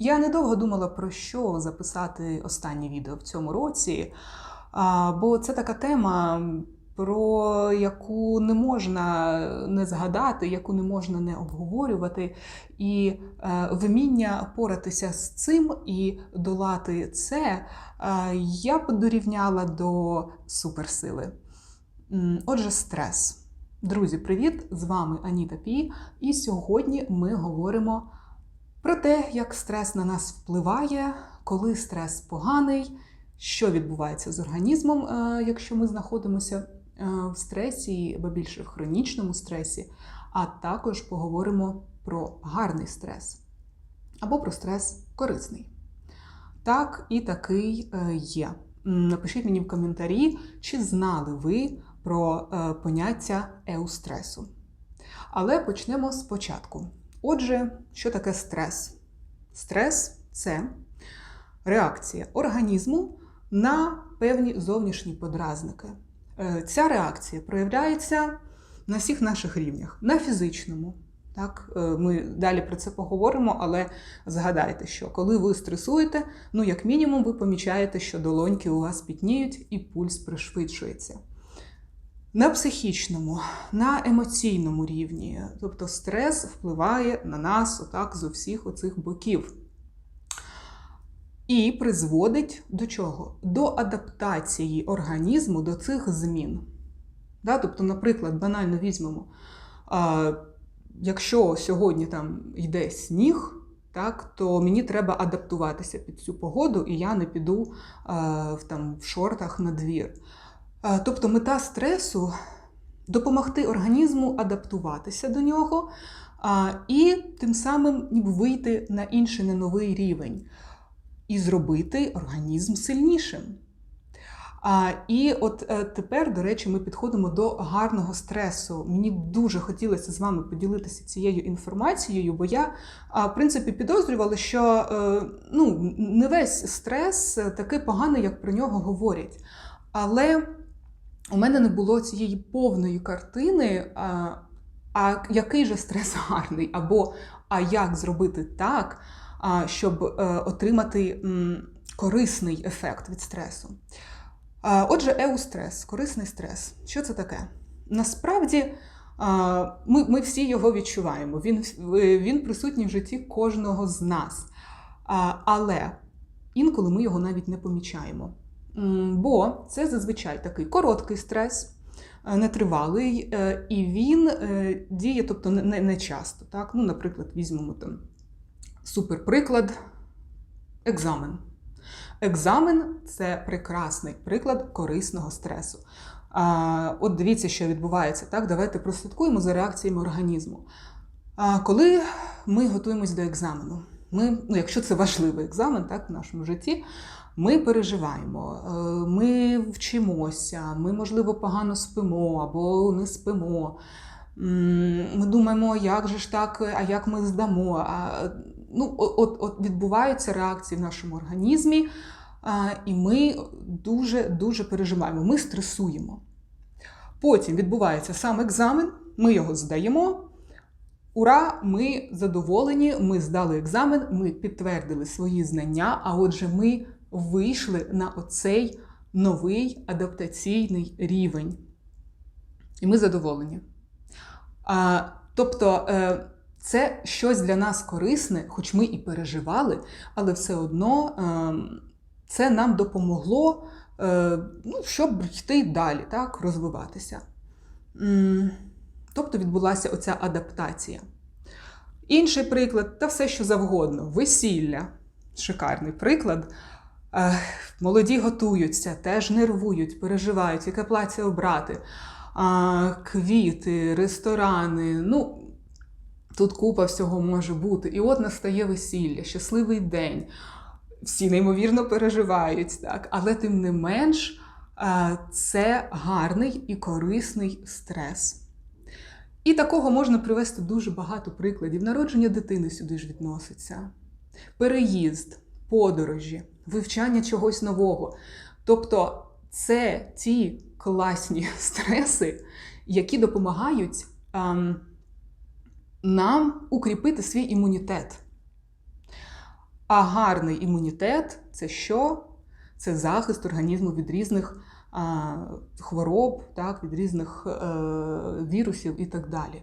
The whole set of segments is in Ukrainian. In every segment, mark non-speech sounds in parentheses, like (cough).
Я недовго думала про що записати останнє відео в цьому році, бо це така тема, про яку не можна не згадати, яку не можна не обговорювати. І е, вміння поратися з цим і долати це е, я б дорівняла до суперсили. Отже, стрес. Друзі, привіт! З вами Аніта Пі, і сьогодні ми говоримо про те, як стрес на нас впливає, коли стрес поганий, що відбувається з організмом, е, якщо ми знаходимося е, в стресі, або більше в хронічному стресі, а також поговоримо про гарний стрес або про стрес корисний. Так і такий е, є. Напишіть мені в коментарі, чи знали ви про поняття еустресу. Але почнемо спочатку. Отже, що таке стрес? Стрес це реакція організму на певні зовнішні подразники. Е, Ця реакція проявляється на всіх наших рівнях, на фізичному. Так, е, ми далі про це поговоримо, але згадайте, що коли ви стресуєте, ну як мінімум, ви помічаєте, що долоньки у вас пітніють і пульс пришвидшується. На психічному, на емоційному рівні, тобто стрес впливає на нас отак з усіх оцих боків. І призводить до чого? До адаптації організму до цих змін. Да? Тобто, наприклад, банально візьмемо, а, якщо сьогодні там йде сніг, так, то мені треба адаптуватися під цю погоду, і я не піду а, в, там, в шортах на двір. Тобто мета стресу допомогти організму адаптуватися до нього і тим самим ніби вийти на інший на новий рівень і зробити організм сильнішим. А, І от е, тепер, до речі, ми підходимо до гарного стресу. Мені дуже хотілося з вами поділитися цією інформацією, бо я, в принципі, підозрювала, що е, ну, не весь стрес такий поганий, як про нього говорять. Але у мене не було цієї повної картини, а, а який же стрес гарний, або а як зробити так, а, щоб е, отримати корисний ефект від стресу. Отже, еустрес, корисний стрес. Що це таке? Насправді ми, ми всі його відчуваємо. Він, він присутній в житті кожного з нас. Але інколи ми його навіть не помічаємо. Бо це зазвичай такий короткий стрес, е, нетривалий, е, і він е, діє, тобто не, не, часто. Так? Ну, наприклад, візьмемо там суперприклад екзамен. Екзамен це прекрасний приклад корисного стресу. От дивіться, що відбувається. Так, давайте прослідкуємо за реакціями організму. А, Коли ми готуємось до екзамену, ми, ну, якщо це важливий екзамен так, в нашому житті, ми переживаємо, е, ми вчимося, ми, можливо, погано спимо або не спимо. Ми думаємо, як же ж так, а як ми здамо. А, ну, от, от відбуваються реакції в нашому організмі, а, і ми дуже-дуже переживаємо, ми стресуємо. Потім відбувається сам екзамен, ми його здаємо. Ура! Ми задоволені, ми здали екзамен, ми підтвердили свої знання, а отже, ми вийшли на оцей новий адаптаційний рівень. І ми задоволені. А, Тобто е, це щось для нас корисне, хоч ми і переживали, але все одно е, це нам допомогло, е, ну, щоб йти далі, так, розвиватися. Тобто відбулася оця адаптація. Інший приклад, та все, що завгодно, весілля. Шикарний приклад. Молоді готуються, теж нервують, переживають, яке плаття обрати, квіти, ресторани. Ну, тут купа всього може бути. І от настає весілля, щасливий день. Всі неймовірно переживають, так? але тим не менш, е, це гарний і корисний стрес. І такого можна привести дуже багато прикладів. Народження дитини сюди ж відноситься, переїзд, подорожі, вивчання чогось нового. Тобто це ті класні (laughs) стреси, які допомагають ем, нам укріпити свій імунітет. А гарний імунітет це що? Це захист організму від різних а, хвороб, так, від різних е, вірусів і так далі.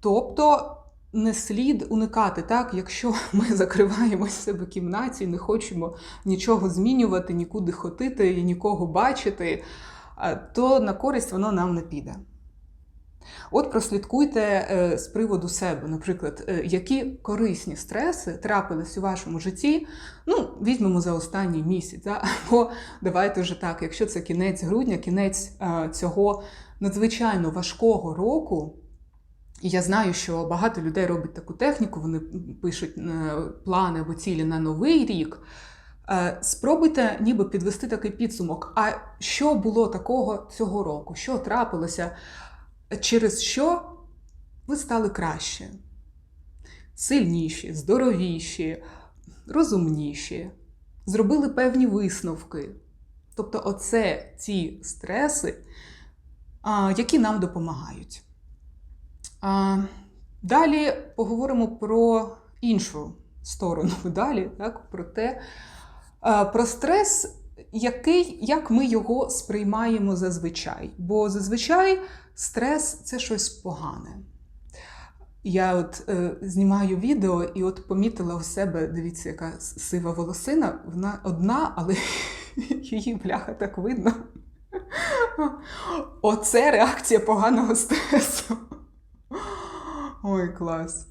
Тобто не слід уникати, так, якщо (laughs) ми закриваємось в себе кімнаті, не хочемо нічого змінювати, нікуди ходити і нікого бачити, то на користь воно нам не піде. От прослідкуйте е, з приводу себе, наприклад, е, які корисні стреси трапились у вашому житті. Ну, візьмемо за останній місяць. Да? (laughs) Або давайте вже так, якщо це кінець грудня, кінець е, цього надзвичайно важкого року. І я знаю, що багато людей робить таку техніку, вони пишуть е, плани або цілі на новий рік. Е, Спробуйте ніби підвести такий підсумок. А що було такого цього року? Що трапилося? через що ви стали краще, сильніші, здоровіші, розумніші, зробили певні висновки. Тобто, оце ті стреси, які нам допомагають. Далі поговоримо про іншу сторону (laughs) медалі, так, про те, про стрес, який, як ми його сприймаємо зазвичай. Бо зазвичай стрес це щось погане. Я от е, знімаю відео і от помітила у себе, дивіться, яка сива волосина, вона одна, але (laughs) її бляха так видно. (laughs) Оце реакція поганого стресу. (gasps) Ой, клас.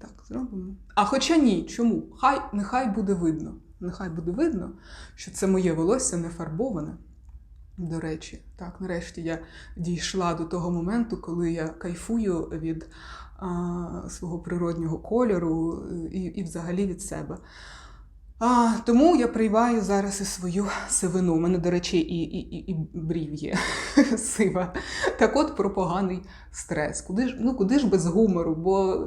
Так, зробимо. А хоча ні, чому? Хай, Нехай буде видно. Нехай буде видно, що це моє волосся не фарбоване. До речі, так, нарешті я дійшла до того моменту, коли я кайфую від а, свого природнього кольору і і взагалі від себе. А, Тому я приймаю зараз і свою сивину. У мене, до речі, і і, і, брів є (laughs) сива. Так от про поганий стрес. Куди ж ну, куди ж без гумору? Бо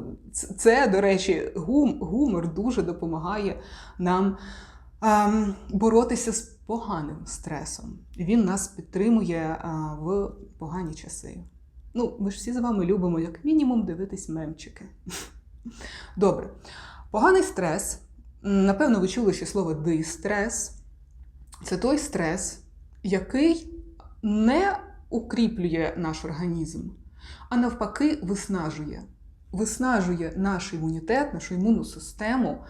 це, до речі, гум, гумор дуже допомагає нам а, боротися з поганим стресом. Він нас підтримує а, в погані часи. Ну, ми ж всі з вами любимо, як мінімум, дивитись мемчики. (laughs) Добре. Поганий стрес. Напевно, ви чули ще слово дистрес. Це той стрес, який не укріплює наш організм, а навпаки, виснажує. Виснажує наш імунітет, нашу імунну систему.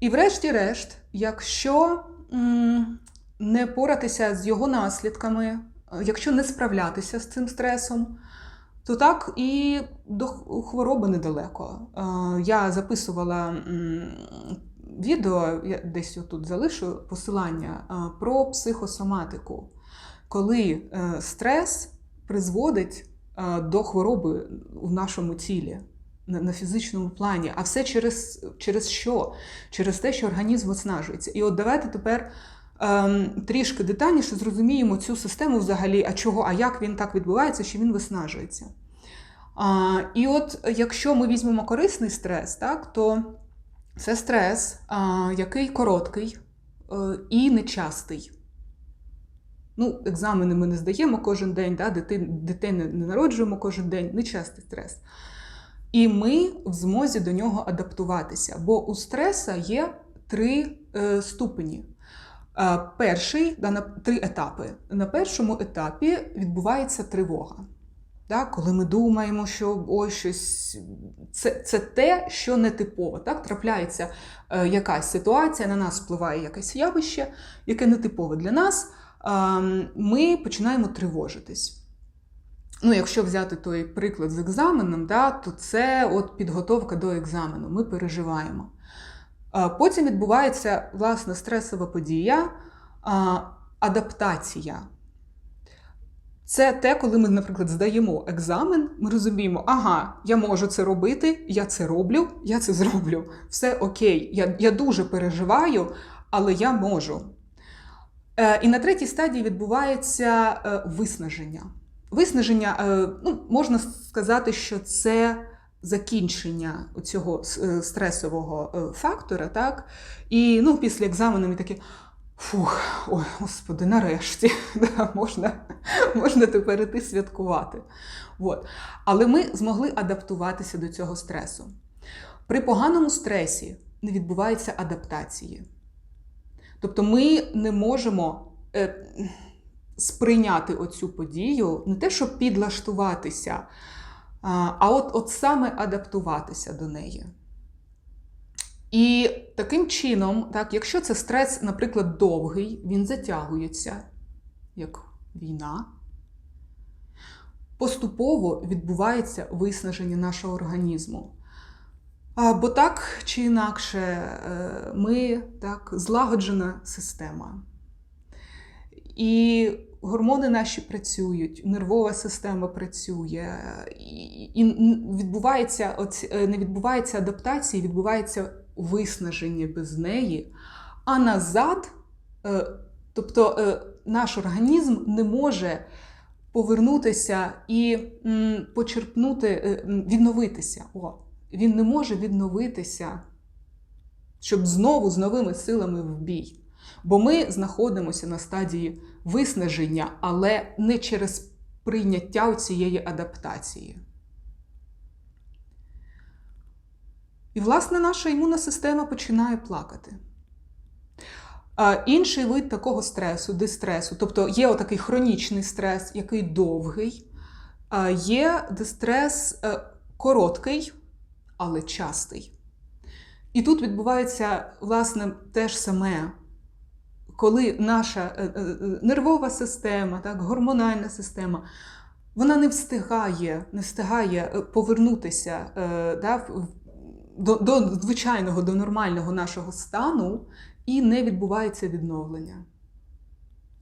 І, врешті-решт, якщо не поратися з його наслідками, якщо не справлятися з цим стресом, то так і до хвороби недалеко. Я записувала відео, я десь тут залишу посилання про психосоматику, коли е, стрес призводить до хвороби в нашому тілі. На фізичному плані, а все через через що? Через те, що організм виснажується. І от давайте тепер ем, трішки детальніше зрозуміємо цю систему взагалі, а чого, а як він так відбувається, що він виснажується. А, І от якщо ми візьмемо корисний стрес, так, то це стрес, який короткий е, і нечастий. Ну, Екзамени ми не здаємо кожен день, да, дітей не народжуємо кожен день, нечастий стрес. І ми в змозі до нього адаптуватися. Бо у стреса є три е, ступені. Е, перший три етапи. На першому етапі відбувається тривога. Так, Коли ми думаємо, що ось щось це це те, що нетипово. Так? Трапляється е, якась ситуація, на нас впливає якесь явище, яке нетипове для нас, е, ми починаємо тривожитись. Ну, Якщо взяти той приклад з екзаменом, да, то це от підготовка до екзамену, ми переживаємо. Потім відбувається власне стресова подія, адаптація. Це те, коли ми, наприклад, здаємо екзамен, ми розуміємо, ага, я можу це робити, я це роблю, я це зроблю. Все окей, я я дуже переживаю, але я можу. Е, І на третій стадії відбувається е, виснаження. Виснаження, е, ну, можна сказати, що це закінчення цього е, стресового е, фактора, так? І ну, після екзамену ми такі. Фух, ой, господи, нарешті (laughs) да, можна можна тепер іти святкувати. От. Але ми змогли адаптуватися до цього стресу. При поганому стресі не відбувається адаптації. Тобто ми не можемо е, сприйняти оцю подію, не те, щоб підлаштуватися, а, от, от саме адаптуватися до неї. І таким чином, так, якщо це стрес, наприклад, довгий, він затягується, як війна, поступово відбувається виснаження нашого організму. Бо так чи інакше, е, ми так, злагоджена система. І гормони наші працюють, нервова система працює, і відбувається, е, не відбувається адаптації, відбувається виснаження без неї. А назад, е, тобто наш організм не може повернутися і почерпнути, відновитися. О, він не може відновитися, щоб знову з новими силами в бій. Бо ми знаходимося на стадії виснаження, але не через прийняття цієї адаптації. І, власне, наша імунна система починає плакати. Інший вид такого стресу, дистресу, тобто є отакий хронічний стрес, який довгий, є дистрес е, короткий, але частий. І тут відбувається, власне, те ж саме, коли наша е, е, нервова система, так, гормональна система, вона не встигає не встигає повернутися да, до, до звичайного, до нормального нашого стану, і не відбувається відновлення.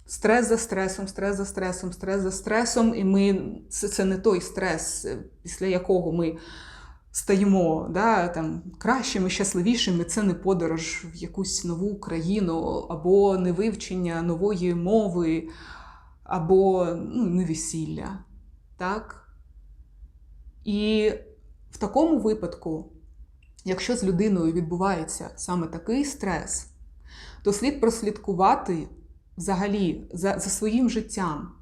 Стрес за стресом, стрес за стресом, стрес за стресом, і ми це, це не той стрес, після якого ми стаємо да, там, кращими, щасливішими, це не подорож в якусь нову країну, або не вивчення нової мови, або ну, не весілля. Так? І в такому випадку, якщо з людиною відбувається саме такий стрес, то слід прослідкувати взагалі за, за своїм життям.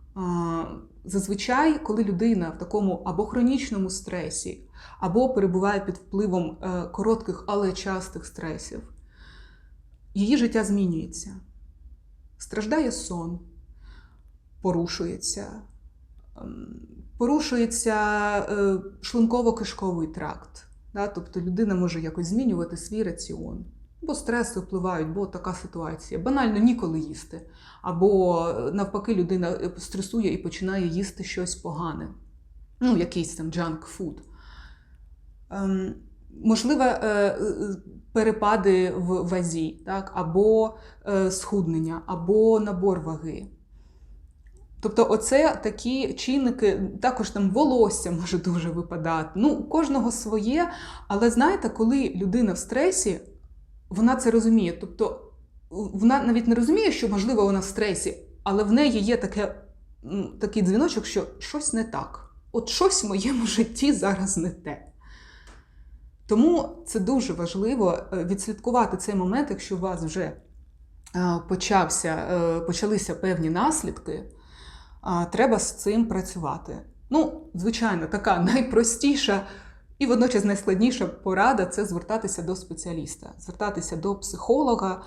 Зазвичай, коли людина в такому або хронічному стресі, або перебуває під впливом е, коротких, але частих стресів, її життя змінюється. Страждає сон, порушується, ем, порушується е, шлунково-кишковий тракт. Тобто людина може якось змінювати свій раціон. Бо стреси впливають, бо така ситуація. Банально ніколи їсти. Або навпаки, людина е, стресує і починає їсти щось погане. Ну, якийсь там джанк фуд. Ем, можливо, е, е, перепади в вазі, так? або е, схуднення, або набор ваги. Тобто, оце такі чинники, також там волосся може дуже випадати. Ну, у кожного своє. Але знаєте, коли людина в стресі, вона це розуміє. Тобто, вона навіть не розуміє, що, можливо, вона в стресі, але в неї є таке, такий дзвіночок, що щось не так. От щось в моєму житті зараз не те. Тому це дуже важливо е, відслідкувати цей момент, якщо у вас вже е, почався, е, почалися певні наслідки, треба з цим працювати. Ну, звичайно, така (laughs) найпростіша і водночас найскладніша порада це звертатися до спеціаліста, звертатися до психолога,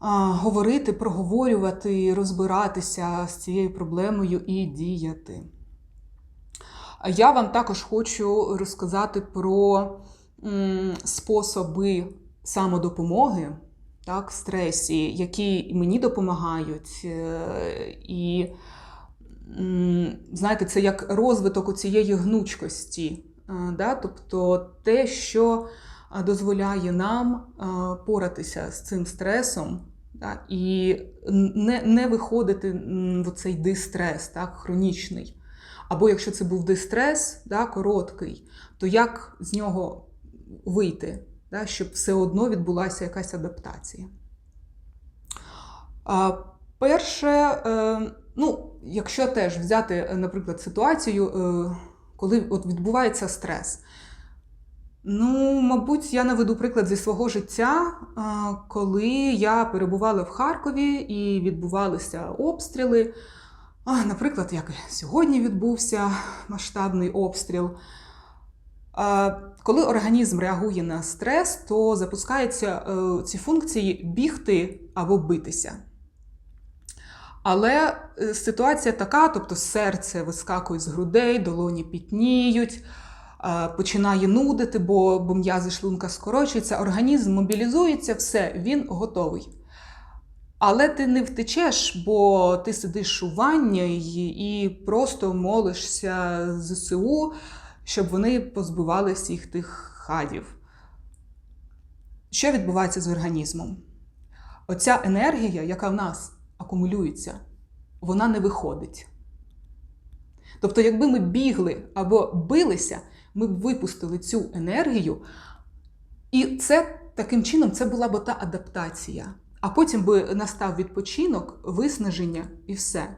говорити, проговорювати, розбиратися з цією проблемою і діяти. Я вам також хочу розказати про способи самодопомоги так, в стресі, які мені допомагають. Е, і, знаєте, це як розвиток цієї гнучкості. Е, да? Тобто те, що дозволяє нам е, поратися з цим стресом да? і не не виходити в цей дистрес, так, хронічний. Або якщо це був дистрес, да, короткий, то як з нього вийти, да, щоб все одно відбулася якась адаптація. А, Перше, е, ну, якщо теж взяти, наприклад, ситуацію, е, коли от відбувається стрес. Ну, мабуть, я наведу приклад зі свого життя, коли я перебувала в Харкові і відбувалися обстріли. Наприклад, як сьогодні відбувся масштабний обстріл. Коли організм реагує на стрес, то запускаються е, ці функції бігти або битися. Але е, ситуація така, тобто серце вискакує з грудей, долоні пітніють, е, починає нудити, бо, м'язи шлунка скорочуються, організм мобілізується, все, він готовий. Але ти не втечеш, бо ти сидиш у ванні і просто молишся ЗСУ, щоб вони позбивали всіх тих хадів. Що відбувається з організмом? Оця енергія, яка в нас акумулюється, вона не виходить. Тобто, якби ми бігли або билися, ми б випустили цю енергію, і це таким чином це була б та адаптація. А потім би настав відпочинок, виснаження і все.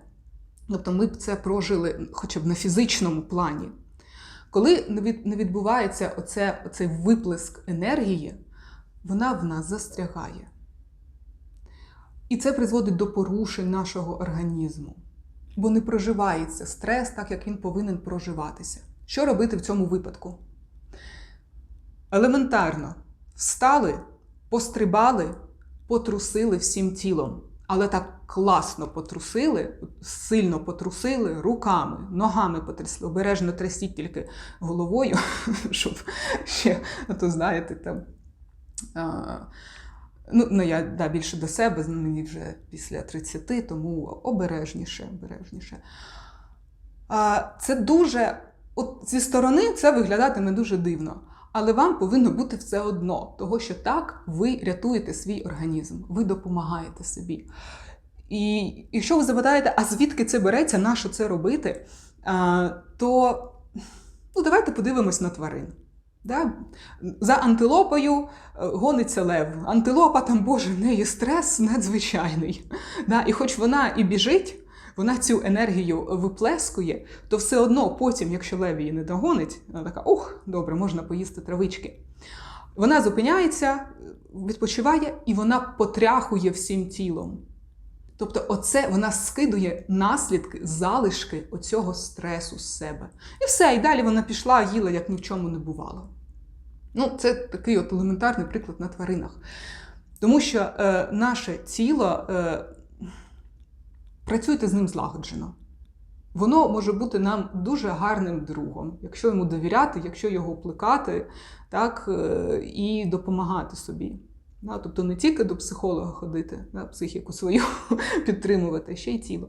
Тобто ми б це прожили хоча б на фізичному плані. Коли не відбувається оце, оцей виплеск енергії, вона в нас застрягає. І це призводить до порушень нашого організму, бо не проживається стрес так, як він повинен проживатися. Що робити в цьому випадку? Елементарно встали, пострибали, потрусили всім тілом. Але так класно потрусили, сильно потрусили руками, ногами потрясли. Обережно трясіть тільки головою, (laughs) щоб ще, то знаєте, там. А, ну, ну, я да, більше до себе, мені вже після 30, тому обережніше, обережніше. А, Це дуже, от зі сторони це виглядатиме дуже дивно. Але вам повинно бути все одно, того що так ви рятуєте свій організм, ви допомагаєте собі. І якщо ви запитаєте, а звідки це береться, на що це робити, то ну, давайте подивимось на тварин. Да? За антилопою е, гониться лев. Антилопа там, Боже, в неї стрес надзвичайний. Да? І хоч вона і біжить, вона цю енергію виплескує, то все одно потім, якщо лев її не догонить, вона така, ух, добре, можна поїсти травички. Вона зупиняється, відпочиває і вона потряхує всім тілом. Тобто, оце вона скидує наслідки, залишки оцього стресу з себе. І все, і далі вона пішла, їла, як ні в чому не бувало. Ну, це такий от елементарний приклад на тваринах. Тому що е, наше тіло. Е, працюйте з ним злагоджено. Воно може бути нам дуже гарним другом, якщо йому довіряти, якщо його плекати так, е, і допомагати собі. Тобто не тільки до психолога ходити, психіку свою (laughs) підтримувати, ще й тіло.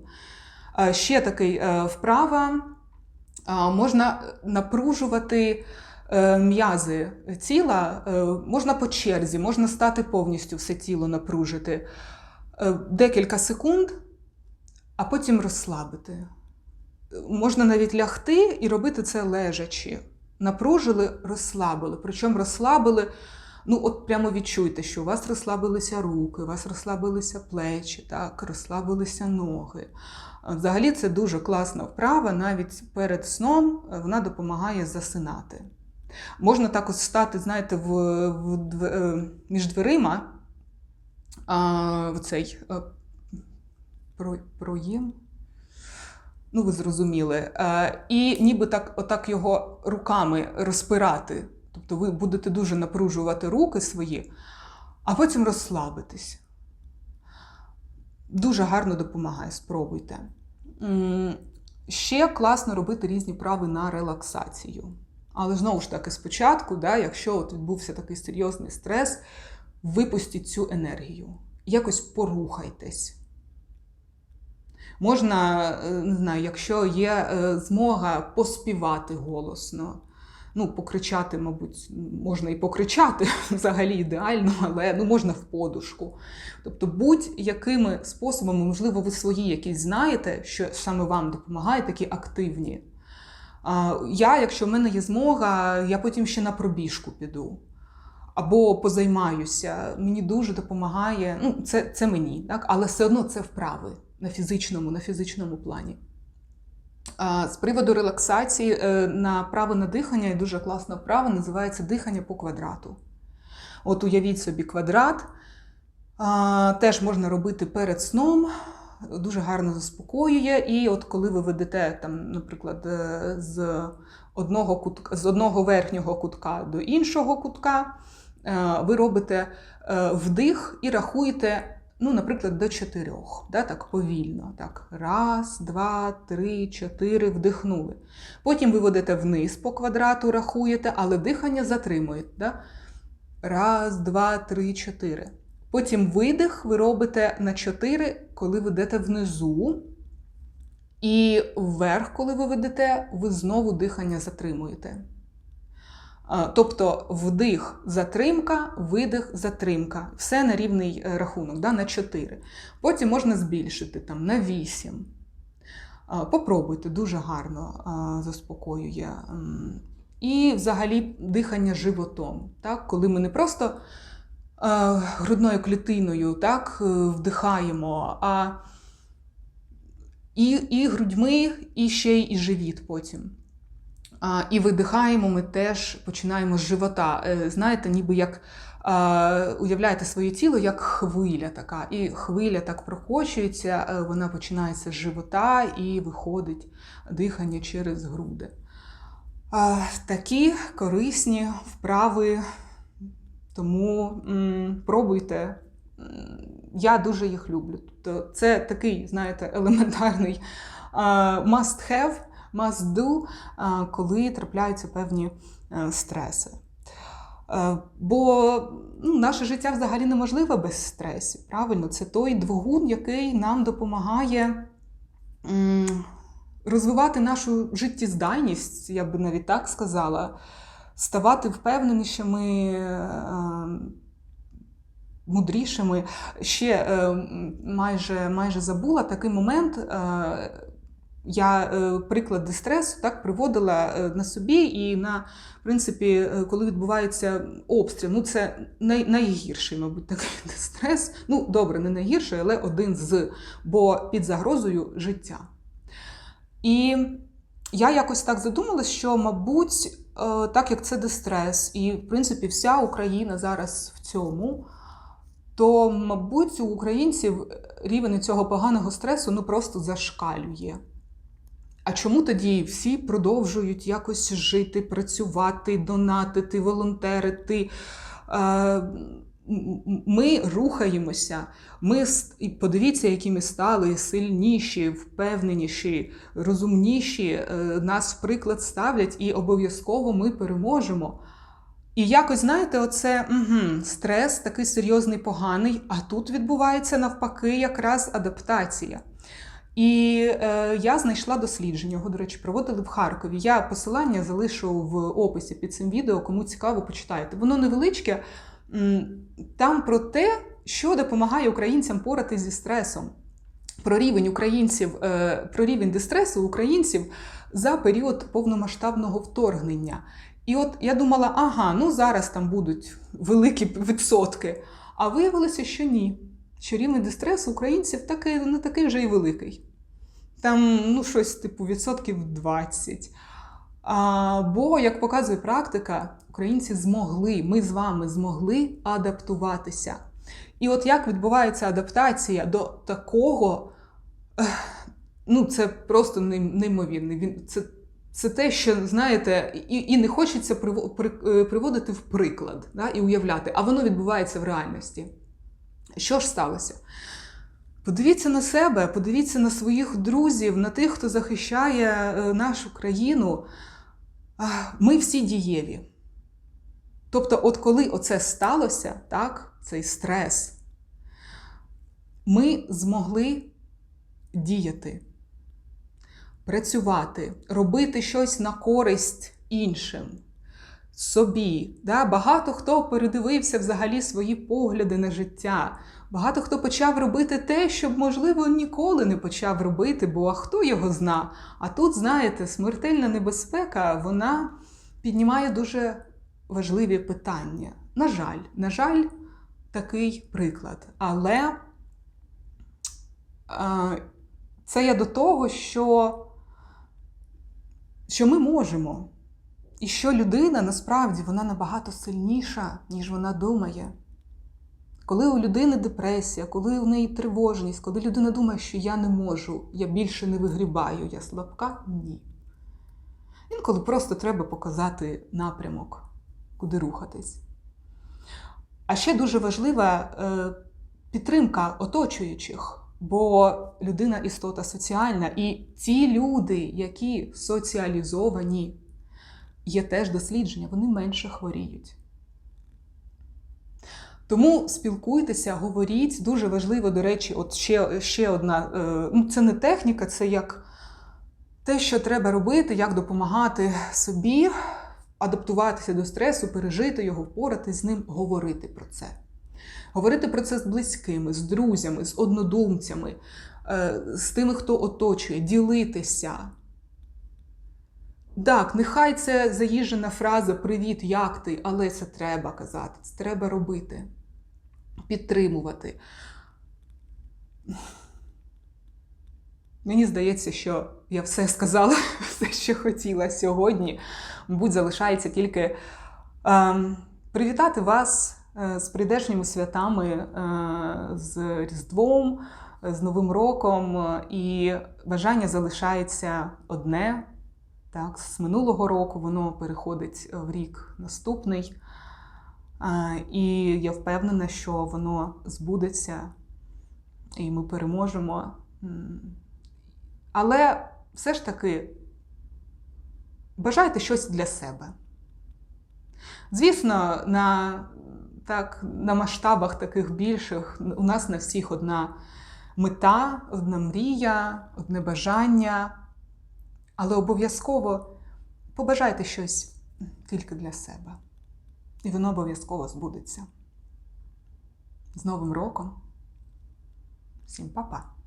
Ще такий е, вправа можна напружувати е, м'язи тіла, можна по черзі, можна стати повністю все тіло напружити декілька секунд а потім розслабити. Можна навіть лягти і робити це лежачи. Напружили, розслабили. Причому розслабили, ну от прямо відчуйте, що у вас розслабилися руки, у вас розслабилися плечі, так, розслабилися ноги. Взагалі, це дуже класна вправа, навіть перед сном вона допомагає засинати. Можна так ось стати, знаєте, в, в, в е, між дверима а, в цей про, проєм. Ну, ви зрозуміли. Е, І ніби так, отак його руками розпирати. Тобто ви будете дуже напружувати руки свої, а потім розслабитись. Дуже гарно допомагає, спробуйте. Ще класно робити різні прави на релаксацію. Але знову ж таки, спочатку, да, якщо от відбувся такий серйозний стрес, випустіть цю енергію. Якось порухайтесь. Можна, е, не знаю, якщо є е, змога поспівати голосно. Ну, покричати, мабуть, можна і покричати (laughs) взагалі ідеально, але ну, можна в подушку. Тобто, будь-якими способами, можливо, ви свої якісь знаєте, що саме вам допомагає, такі активні. Я, якщо в мене є змога, я потім ще на пробіжку піду. Або позаймаюся. Мені дуже допомагає. Ну, це це мені, так? але все одно це вправи на фізичному, на фізичному плані. З приводу релаксації е, на право на дихання є дуже класна вправа, називається дихання по квадрату. От уявіть собі квадрат, теж можна робити перед сном, дуже гарно заспокоює. І от коли ви ведете, там, наприклад, е, з одного кутка, з одного верхнього кутка до іншого кутка. Е, ви робите е, вдих і рахуєте, ну, наприклад, до чотирьох, да, так повільно. Так. Раз, два, три, чотири, вдихнули. Потім ви ведете вниз по квадрату, рахуєте, але дихання затримуєте. Да? Раз, два, три, чотири. Потім видих ви робите на 4, коли ведете внизу. І вверх, коли ви ведете, ви знову дихання затримуєте. Тобто вдих, затримка, видих, затримка. Все на рівний е, рахунок, да, на 4. Потім можна збільшити там, на 8. Попробуйте, дуже гарно заспокоює. І взагалі дихання животом. Так? Коли ми не просто грудною клітиною так, е, вдихаємо, а і, і грудьми, і ще й і живіт потім. А, І видихаємо ми теж починаємо з живота. Е, Знаєте, ніби як а, уявляєте своє тіло як хвиля така. І хвиля так прокочується, е, вона починається з живота і виходить дихання через груди. А, Такі корисні вправи, тому м, пробуйте. Я дуже їх люблю. Тобто це такий, знаєте, (laughs) елементарний must have, must do, коли трапляються певні е, стреси. Е, Бо ну, наше життя взагалі неможливе без стресів. Правильно, це той двигун, який нам допомагає розвивати нашу життєздатність, я би навіть так сказала, ставати впевненішими, е, мудрішими. Ще е, майже, майже забула такий момент. е, Я е, приклади стресу так приводила на собі, і на принципі, коли відбувається обстріл, ну це най, найгірший, мабуть, такий (laughs) стрес. Ну, добре, не найгірший, але один з, бо під загрозою життя. І я якось так задумалась, що, мабуть, так як це дистрес, і, в принципі, вся Україна зараз в цьому, то, мабуть, у українців рівень цього поганого стресу ну просто зашкалює. А чому тоді всі продовжують якось жити, працювати, донатити, волонтерити? Е, Ми рухаємося. Ми подивіться, які ми стали сильніші, впевненіші, розумніші. е, Нас в приклад ставлять, і обов'язково ми переможемо. І якось, знаєте, оце угу, стрес такий серйозний, поганий, а тут відбувається навпаки якраз адаптація. І е, я знайшла дослідження, його, до речі, проводили в Харкові. Я посилання залишу в описі під цим відео, кому цікаво, почитайте. Воно невеличке, там про те, що допомагає українцям поратись зі стресом. Про рівень українців, е, про рівень дистресу українців за період повномасштабного вторгнення. І от я думала, ага, ну зараз там будуть великі відсотки. А виявилося, що ні. Що рівень дистресу українців такий, не такий вже й великий. Там ну, щось типу відсотків 20. А, Бо, як показує практика, українці змогли, ми з вами змогли адаптуватися. І от як відбувається адаптація до такого, ну це просто неймовірно. Це це те, що знаєте, і і не хочеться приводити в приклад да, і уявляти, а воно відбувається в реальності. Що ж сталося? Подивіться на себе, подивіться на своїх друзів, на тих, хто захищає нашу країну. Ми всі дієві. Тобто, от коли оце сталося, так, цей стрес, ми змогли діяти працювати, робити щось на користь іншим, собі. Да? Багато хто передивився взагалі свої погляди на життя. Багато хто почав робити те, що можливо, ніколи не почав робити, бо а хто його зна. А тут, знаєте, смертельна небезпека, вона піднімає дуже важливі питання. На жаль, на жаль, такий приклад. Але це я до того, що що ми можемо. І що людина насправді вона набагато сильніша, ніж вона думає. Коли у людини депресія, коли у неї тривожність, коли людина думає, що я не можу, я більше не вигрібаю, я слабка ні. Інколи просто треба показати напрямок, куди рухатись. А ще дуже важлива е, підтримка оточуючих, бо людина істота соціальна, і ті люди, які соціалізовані, є теж дослідження, вони менше хворіють. Тому спілкуйтеся, говоріть. Дуже важливо, до речі, от ще, ще одна. е, Ну, це не техніка, це як те, що треба робити, як допомагати собі, адаптуватися до стресу, пережити його, впоратись з ним, говорити про це. Говорити про це з близькими, з друзями, з однодумцями, е, з тими, хто оточує, ділитися. Так, нехай це заїжджена фраза Привіт, як ти, але це треба казати, це треба робити, підтримувати. Мені здається, що я все сказала, (laughs) все, що хотіла сьогодні. Мабуть, залишається тільки ем, привітати вас е, з прийдешніми святами, е, з Різдвом, з Новим роком. І бажання залишається одне. Так, з минулого року воно переходить в рік наступний. Е, І я впевнена, що воно збудеться, і ми переможемо. Але все ж таки бажайте щось для себе. Звісно, на, так, на масштабах таких більших у нас на всіх одна мета, одна мрія, одне бажання. Але обов'язково побажайте щось тільки для себе. І воно обов'язково збудеться. З Новим роком. Всім па-па!